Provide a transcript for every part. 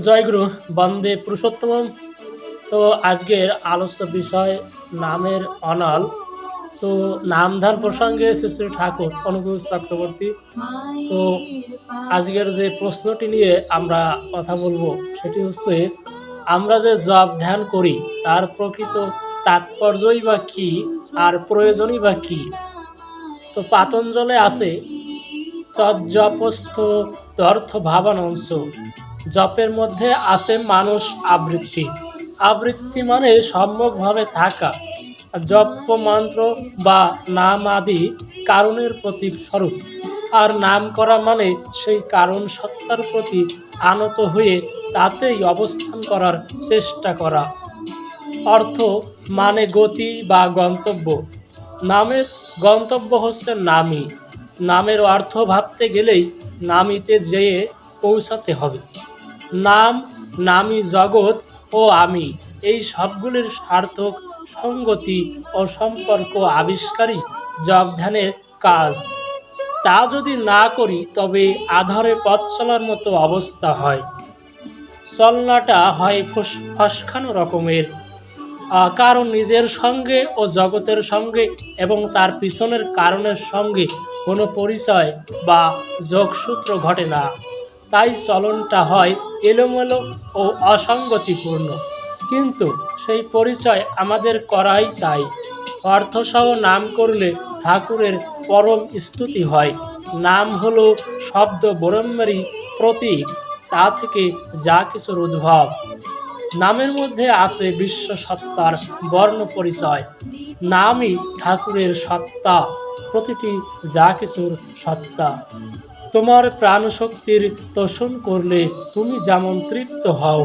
জয়গুরু বন্দে পুরুষোত্তম তো আজকের আলোচ্য বিষয় নামের অনল। তো নামধান প্রসঙ্গে শ্রী শ্রী ঠাকুর অনুকূল চক্রবর্তী। তো আজকের যে প্রশ্নটি নিয়ে আমরা কথা বলব সেটি হচ্ছে, আমরা যে জব ধ্যান করি, তার প্রকৃত তাৎপর্যই বা কী, আর প্রয়োজনই বা কী? তো পাতঞ্জলে আছে তজ্জপস্থ তর্থ ভাবানংশ জপের মধ্যে আছে মানুষ আবৃত্তি। আবৃত্তি মানে সম্যকভাবে থাকা। জপ মন্ত্র বা নাম আদি কারণের প্রতীক স্বরূপ। আর নাম করা মানে সেই কারণ সত্তার প্রতি আনত হয়ে তাতেই অবস্থান করার চেষ্টা করা। অর্থ মানে গতি বা গন্তব্য। নামের গন্তব্য হচ্ছে নামি নামের অর্থ ভাবতে গেলেই নামিতে যেয়ে পৌঁছাতে হবে। নাম নামি জগৎ ও আমি। এই সবগুলির সার্থক সঙ্গতি ও সম্পর্ক আবিষ্কারী জপ ধ্যানের কাজ। তা যদি না করি, তবে আধারে পথ চলার মতো অবস্থা হয়। চলনাটা হয় ফুস, ফসখানো রকমের। কারণ নিজের সঙ্গে ও জগতের সঙ্গে এবং তার পিছনের কারণের সঙ্গে কোনো পরিচয় বা যোগসূত্র ঘটে না। তাই চলনটা হয় এলোমেলো ও অসঙ্গতিপূর্ণ। কিন্তু সেই পরিচয় আমাদের করাই চাই। অর্থসহ নাম করলে ঠাকুরের পরম স্তুতি হয়। নাম হলো শব্দ ব্রহ্মেরই প্রতীক, তা থেকে যা কিছুর উদ্ভব। নামের মধ্যে আছে বিশ্ব সত্তার বর্ণ পরিচয়। নামই ঠাকুরের সত্তা, প্রতিটি যা কিছুর সত্তা। তোমার প্রাণশক্তির তোষণ করলে তুমি যেমন তৃপ্ত হও,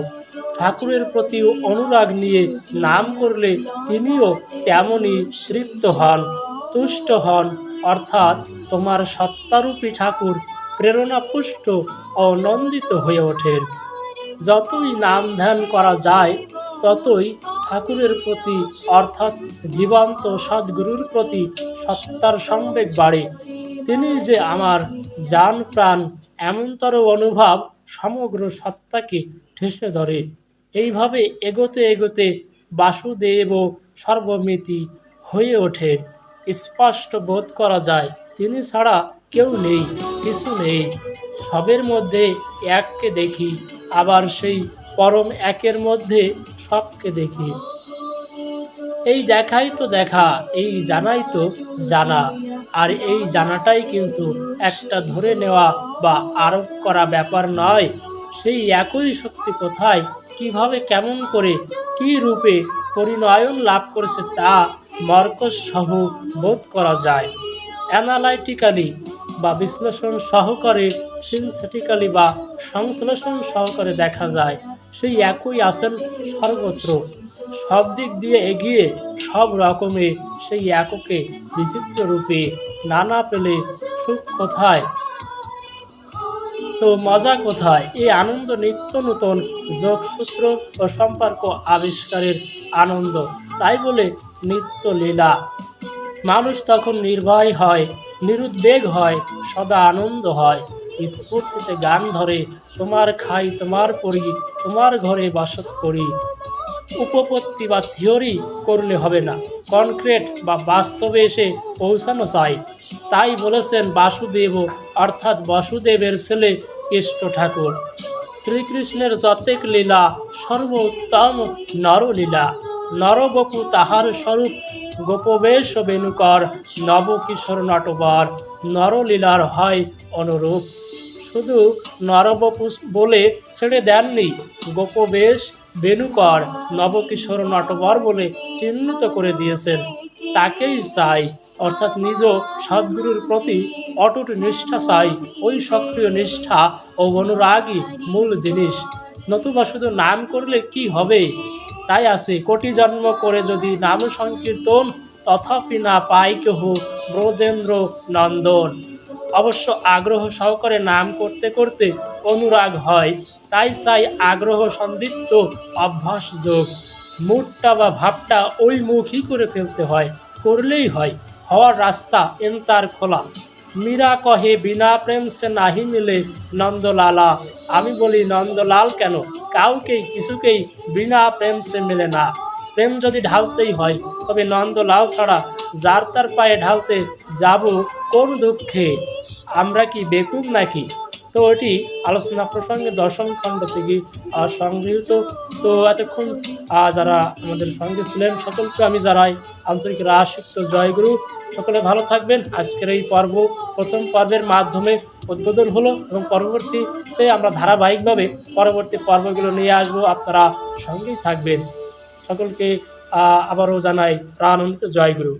ঠাকুরের প্রতি অনুরাগ নিয়ে নাম করলে তিনিও তেমনই তৃপ্ত হন, তুষ্ট হন। অর্থাৎ তোমার সত্তারূপী ঠাকুর প্রেরণাপুষ্ট ও নন্দিত হয়ে ওঠেন। যতই নাম ধ্যান করা যায়, ততই ঠাকুরের প্রতি, অর্থাৎ জীবন্ত সদ্গুরুর প্রতি সত্তার সংবেগ বাড়ে। তিনি যে আমার জান প্রাণ এমনতর অনুভব সমগ্র সত্তাকে ঠেসে ধরে। এইভাবে এগোতে এগোতে বাসুদেব সর্বমিতি হয়ে ওঠে। স্পষ্ট বোধ করা যায়, তিনি ছাড়া কেউ নেই, কিছু নেই। সবের মধ্যে এককে দেখি, আবার সেই পরম একের মধ্যে সবকে দেখি। এই দেখাই তো দেখা, এই জানাই তো জানা। আর এই জানাটাই কিন্তু একটা ধরে নেওয়া বা আরোপ করা ব্যাপার নয়। সেই একই শক্তি কোথায়, কীভাবে, কেমন করে, কি রূপে পরিণয়ন লাভ করেছে তা মর্কজ সহ বোধ করা যায়। অ্যানালাইটিক্যালি বা বিশ্লেষণ সহকারে, সিনথেটিক্যালি বা সংশ্লেষণ সহকারে দেখা যায়। সেই একই আছেন সর্বত্র সব দিক দিয়ে এগিয়ে সব রকমে সেই এককে বিচিত্র রূপে নানা পেলে সুখ কোথায়? তো মজা কোথায়? এই আনন্দ নিত্য নূতন যোগসূত্র ও সম্পর্ক আবিষ্কারের আনন্দ। তাই বলে নিত্য লীলা। মানুষ তখন নির্ভয় হয়, নিরুদ্বেগ হয়, সদা আনন্দ হয়। স্ফূর্তিতে গান ধরে, তোমার খাই, তোমার পড়ি তোমার ঘরে বাসত করি। উপপত্তি বা থিওরি করলে হবে না। কনক্রিট বা বাস্তবে এসে পৌঁছানো চাই। তাই বলেছেন বাসুদেব অর্থাৎ বাসুদেবের ছেলে কৃষ্ণ ঠাকুর। শ্রীকৃষ্ণের যতেক লীলা সর্বোত্তম নরলীলা। নরবপু তাহার স্বরূপ, গোপবেশ বেণুকর, নবকিশোর নটবর, নরলীলার হয় অনুরূপ। শুধু নরবপু বলে ছেড়ে দেননি, গোপবেশ বেণুকর নবকিশোর নটবর বলে চিহ্নিত করে দিয়েছেন। তাকেই চাই, অর্থাৎ নিজ সদ্গুরুর প্রতি অটুট নিষ্ঠা চাই, ওই সক্রিয় নিষ্ঠা ও অনুরাগই মূল জিনিস। নতুবা শুধু নাম করলে কি হবে? তাই আছে, কোটি জন্ম করে যদি নাম সংকীর্তন, তথাপি না পাই কেহ ব্রজেন্দ্র নন্দন অবশ্য আগ্রহ সহকারে নাম করতে করতে অনুরাগ হয়, তাই চাই আগ্রহ সন্দিপ্ত অভ্যাস যোগ। মুডটা বা ভাবটা ওই মুখই করে ফেলতে হয়, করলেই হয়। হওয়ার রাস্তা এন্তার খোলা। মীরা কহে, বিনা প্রেম সে নাহি মিলে নন্দলালা। আমি বলি, নন্দলাল কেন? কাউকেই, কিছুকেই বিনা প্রেম সে মেলে না। প্রেম যদি ঢালতেই হয়, তবে নন্দলাল ছাড়া যার তার পায়ে ঢালতে যাব কোন দুঃখে? আমরা কি বেকুব নাকি? তো এটি আলোচনা প্রসঙ্গে দশম খণ্ড থেকে সংগৃহীত। তো এতক্ষণ যারা আমাদের সঙ্গে ছিলেন, সকলকে আমি জানাই আন্তরিক রাশিক্ত জয়গুরু। সকলে ভালো থাকবেন। আজকের এই পর্ব প্রথম পর্বের মাধ্যমে উদ্বোধন হলো এবং পরবর্তীতে আমরা ধারাবাহিকভাবে পরবর্তী পর্বগুলো নিয়ে আসব। আপনারা সঙ্গেই থাকবেন। সকলকে আবারও জানাই প্রাণন্দিত জয়গুরু।